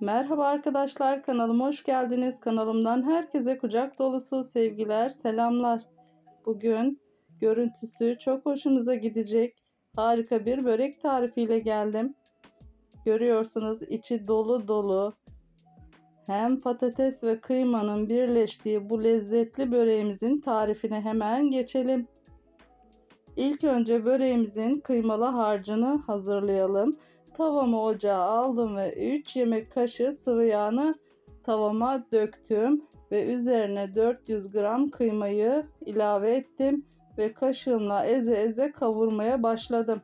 Merhaba arkadaşlar kanalıma hoş geldiniz. Kanalımdan herkese kucak dolusu sevgiler, selamlar. Bugün görüntüsü çok hoşunuza gidecek harika bir börek tarifiyle geldim. Görüyorsunuz içi dolu dolu. Hem patates ve kıymanın birleştiği bu lezzetli böreğimizin tarifine hemen geçelim. İlk önce böreğimizin kıymalı harcını hazırlayalım. Tavamı ocağa aldım ve 3 yemek kaşığı sıvı yağını tavama döktüm ve üzerine 400 gram kıymayı ilave ettim ve kaşığımla eze eze kavurmaya başladım.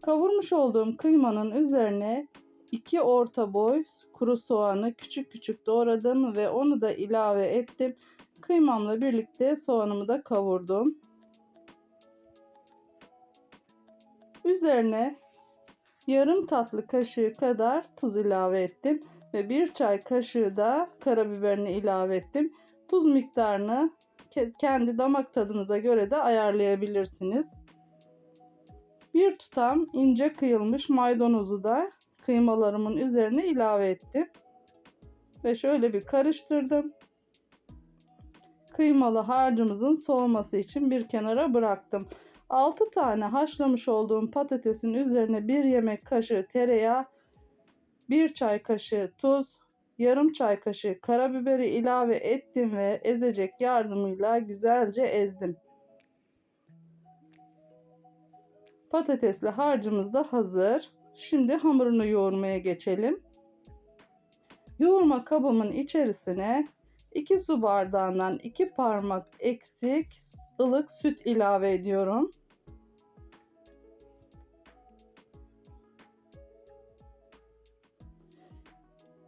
Kavurmuş olduğum kıymanın üzerine 2 orta boy kuru soğanı küçük küçük doğradım ve onu da ilave ettim. Kıymamla birlikte soğanımı da kavurdum. Üzerine yarım tatlı kaşığı kadar tuz ilave ettim ve bir çay kaşığı da karabiberini ilave ettim. Tuz miktarını kendi damak tadınıza göre de ayarlayabilirsiniz. Bir tutam ince kıyılmış maydanozu da kıymalarımın üzerine ilave ettim. Ve şöyle bir karıştırdım. Kıymalı harcımızın soğuması için bir kenara bıraktım. 6 tane haşlamış olduğum patatesin üzerine 1 yemek kaşığı tereyağı, 1 çay kaşığı tuz, yarım çay kaşığı karabiberi ilave ettim ve ezecek yardımıyla güzelce ezdim. Patatesli harcımız da hazır. Şimdi hamurunu yoğurmaya geçelim. Yoğurma kabımın içerisine 2 su bardağından 2 parmak eksik ılık süt ilave ediyorum.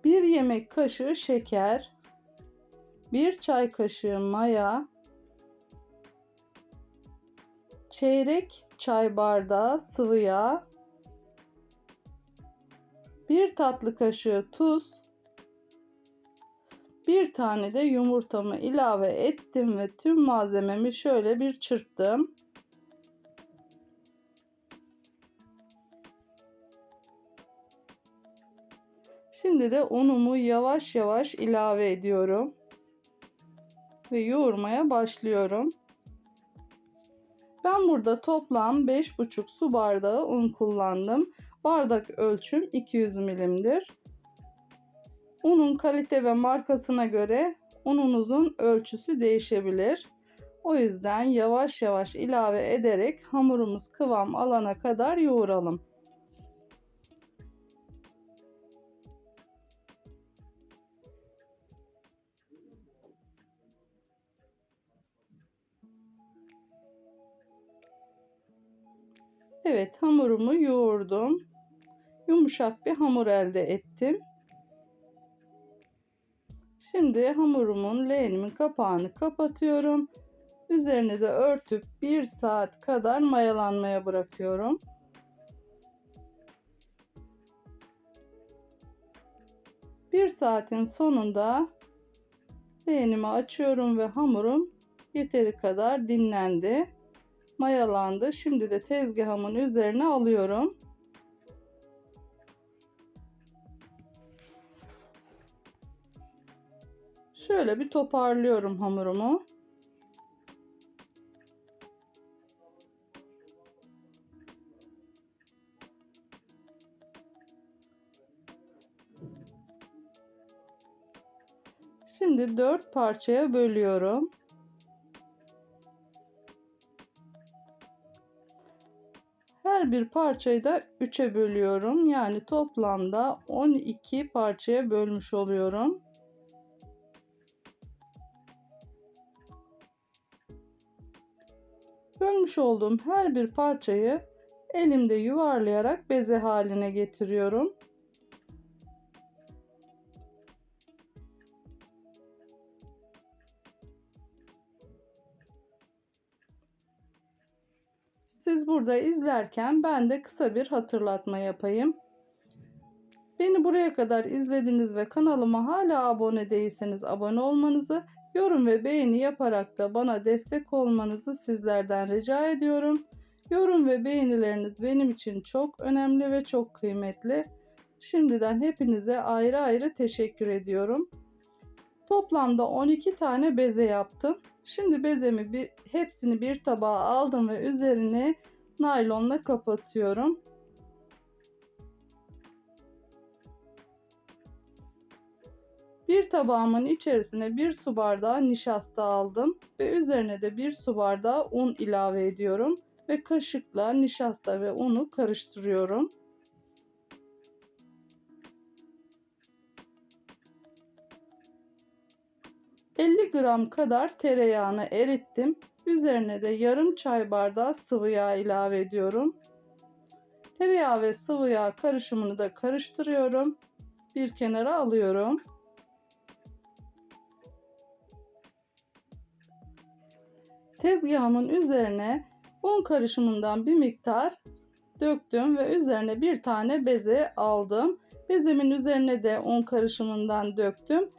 Bir yemek kaşığı şeker, bir çay kaşığı maya, çeyrek çay bardağı sıvı yağ, bir tatlı kaşığı tuz, bir tane de yumurtamı ilave ettim ve tüm malzememi şöyle bir çırptım. Şimdi de unumu yavaş yavaş ilave ediyorum. Ve yoğurmaya başlıyorum. Ben burada toplam 5,5 su bardağı un kullandım. Bardak ölçüm 200 milimdir. Unun kalite ve markasına göre ununuzun ölçüsü değişebilir. O yüzden yavaş yavaş ilave ederek hamurumuz kıvam alana kadar yoğuralım. Evet hamurumu yoğurdum. Yumuşak bir hamur elde ettim. Şimdi hamurumun leğenimin kapağını kapatıyorum. Üzerine de örtüp 1 saat kadar mayalanmaya bırakıyorum. Bir saatin sonunda leğenimi açıyorum ve hamurum yeteri kadar dinlendi. Mayalandı. Şimdi de tezgahımın üzerine alıyorum. Şöyle bir toparlıyorum hamurumu. Şimdi dört parçaya bölüyorum. Her bir parçayı da 3'e bölüyorum. Yani toplamda 12 parçaya bölmüş oluyorum. Bölmüş olduğum her bir parçayı elimde yuvarlayarak beze haline getiriyorum. Siz burada izlerken ben de kısa bir hatırlatma yapayım. Beni buraya kadar izlediniz ve kanalıma hala abone değilseniz abone olmanızı, yorum ve beğeni yaparak da bana destek olmanızı sizlerden rica ediyorum. Yorum ve beğenileriniz benim için çok önemli ve çok kıymetli. Şimdiden hepinize ayrı ayrı teşekkür ediyorum. Toplamda 12 tane beze yaptım. Şimdi bezemi bir, hepsini bir tabağa aldım ve üzerine naylonla kapatıyorum. Bir tabağımın içerisine bir su bardağı nişasta aldım ve üzerine de bir su bardağı un ilave ediyorum ve kaşıkla nişasta ve unu karıştırıyorum. ...50 gram kadar tereyağını erittim. Üzerine de yarım çay bardağı sıvı yağ ilave ediyorum. Tereyağı ve sıvı yağ karışımını da karıştırıyorum. Bir kenara alıyorum. Tezgahımın üzerine un karışımından bir miktar döktüm ve üzerine bir tane beze aldım. Bezemin üzerine de un karışımından döktüm.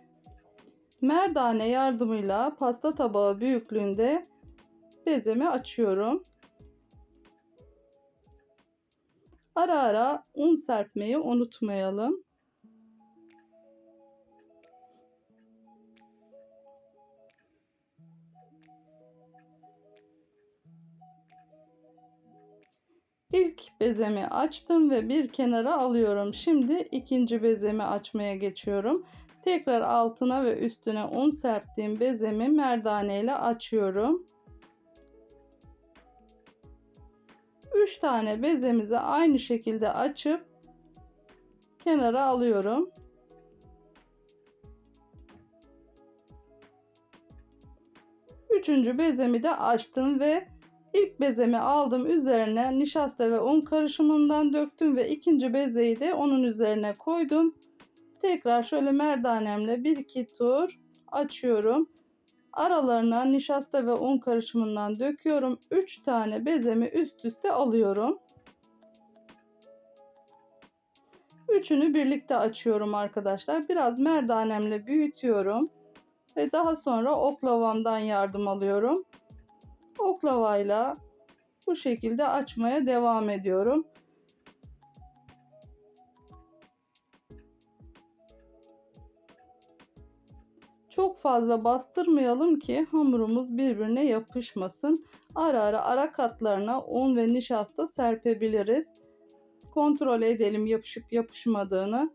Merdane yardımıyla pasta tabağı büyüklüğünde bezemi açıyorum. Ara ara un serpmeyi unutmayalım. İlk bezemi açtım ve bir kenara alıyorum. Şimdi ikinci bezemi açmaya geçiyorum. Tekrar altına ve üstüne un serptiğim bezemi merdane ile açıyorum. 3 tane bezemizi aynı şekilde açıp kenara alıyorum. Üçüncü bezemi de açtım ve ilk bezemi aldım üzerine nişasta ve un karışımından döktüm ve ikinci bezeyi de onun üzerine koydum. Tekrar şöyle merdanemle 1-2 tur açıyorum. Aralarına nişasta ve un karışımından döküyorum. 3 tane bezemi üst üste alıyorum. Üçünü birlikte açıyorum arkadaşlar. Biraz merdanemle büyütüyorum. Ve daha sonra oklavamdan yardım alıyorum. Oklavayla bu şekilde açmaya devam ediyorum. Çok fazla bastırmayalım ki hamurumuz birbirine yapışmasın. Ara ara ara katlarına un ve nişasta serpebiliriz. Kontrol edelim yapışıp yapışmadığını.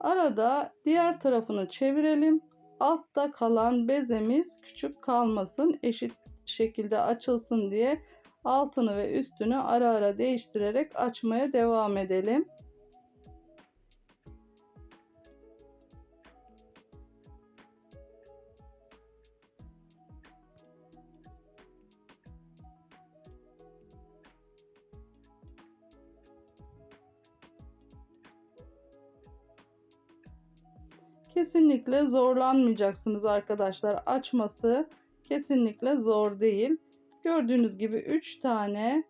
Arada diğer tarafını çevirelim. Altta kalan bezemiz küçük kalmasın. Eşit şekilde açılsın diye altını ve üstünü ara ara değiştirerek açmaya devam edelim. Kesinlikle zorlanmayacaksınız arkadaşlar. Açması kesinlikle zor değil. Gördüğünüz gibi 3 tane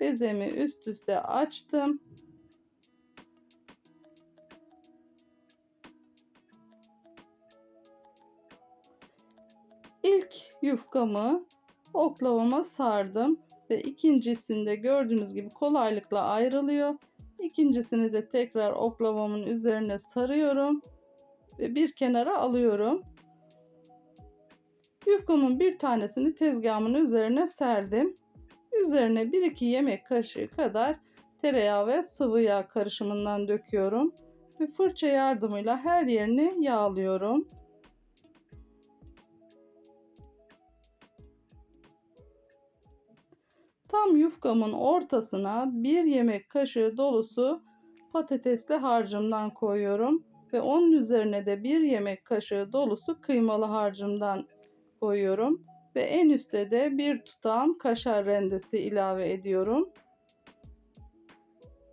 bezemi üst üste açtım. İlk yufkamı oklavama sardım ve ikincisinde gördüğünüz gibi kolaylıkla ayrılıyor. İkincisini de tekrar oklavamın üzerine sarıyorum ve bir kenara alıyorum. Yufkamın bir tanesini tezgahımın üzerine serdim. Üzerine 1-2 yemek kaşığı kadar tereyağı ve sıvı yağ karışımından döküyorum. Ve fırça yardımıyla her yerini yağlıyorum. Tam yufkamın ortasına bir yemek kaşığı dolusu patatesli harcımdan koyuyorum ve onun üzerine de bir yemek kaşığı dolusu kıymalı harcımdan koyuyorum. Ve en üstte de bir tutam kaşar rendesi ilave ediyorum.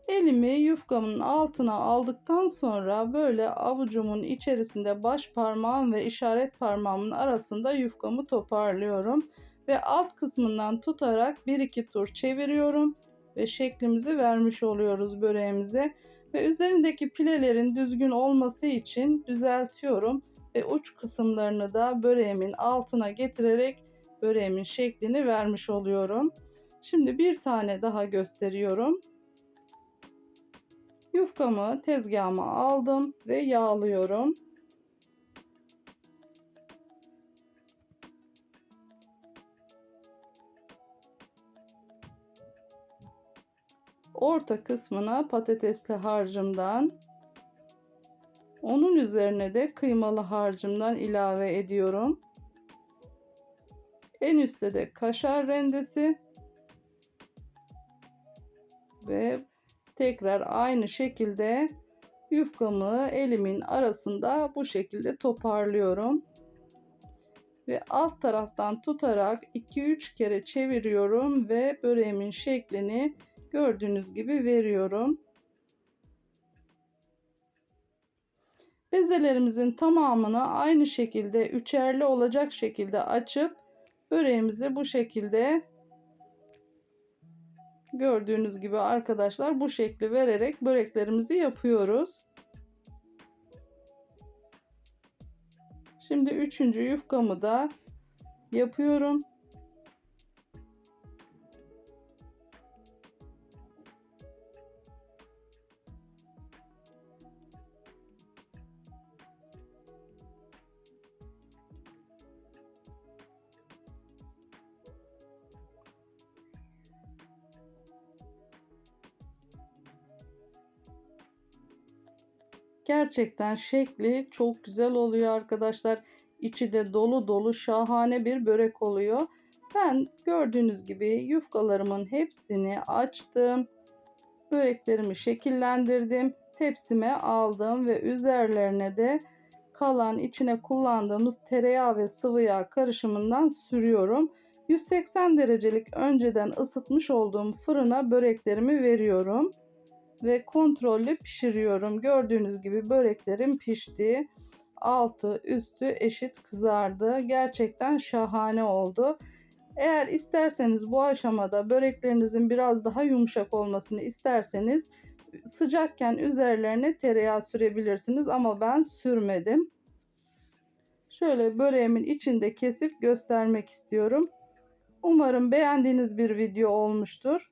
Elimi yufkamın altına aldıktan sonra böyle avucumun içerisinde baş parmağım ve işaret parmağımın arasında yufkamı toparlıyorum. Ve alt kısmından tutarak 1-2 tur çeviriyorum. Ve şeklimizi vermiş oluyoruz böreğimize ve üzerindeki pilelerin düzgün olması için düzeltiyorum ve uç kısımlarını da böreğimin altına getirerek böreğimin şeklini vermiş oluyorum. Şimdi bir tane daha gösteriyorum. Yufkamı tezgahıma aldım ve yağlıyorum. Orta kısmına patatesli harcımdan, onun üzerine de kıymalı harcımdan ilave ediyorum. En üstte de kaşar rendesi ve tekrar aynı şekilde yufkamı elimin arasında bu şekilde toparlıyorum. Ve alt taraftan tutarak 2-3 kere çeviriyorum ve böreğimin şeklini gördüğünüz gibi veriyorum. Bezelerimizin tamamını aynı şekilde üçerli olacak şekilde açıp böreğimizi bu şekilde gördüğünüz gibi arkadaşlar bu şekli vererek böreklerimizi yapıyoruz. Şimdi üçüncü yufkamı da yapıyorum. Gerçekten şekli çok güzel oluyor arkadaşlar. İçi de dolu dolu şahane bir börek oluyor. Ben gördüğünüz gibi yufkalarımın hepsini açtım. Böreklerimi şekillendirdim. Tepsime aldım ve üzerlerine de kalan içine kullandığımız tereyağı ve sıvı yağ karışımından sürüyorum. 180 derecelik önceden ısıtmış olduğum fırına böreklerimi veriyorum ve kontrollü pişiriyorum. Gördüğünüz gibi böreklerim pişti. Altı üstü eşit kızardı. Gerçekten şahane oldu. Eğer isterseniz bu aşamada böreklerinizin biraz daha yumuşak olmasını isterseniz sıcakken üzerlerine tereyağı sürebilirsiniz ama ben sürmedim. Şöyle böreğimin içinde kesip göstermek istiyorum. Umarım beğendiğiniz bir video olmuştur.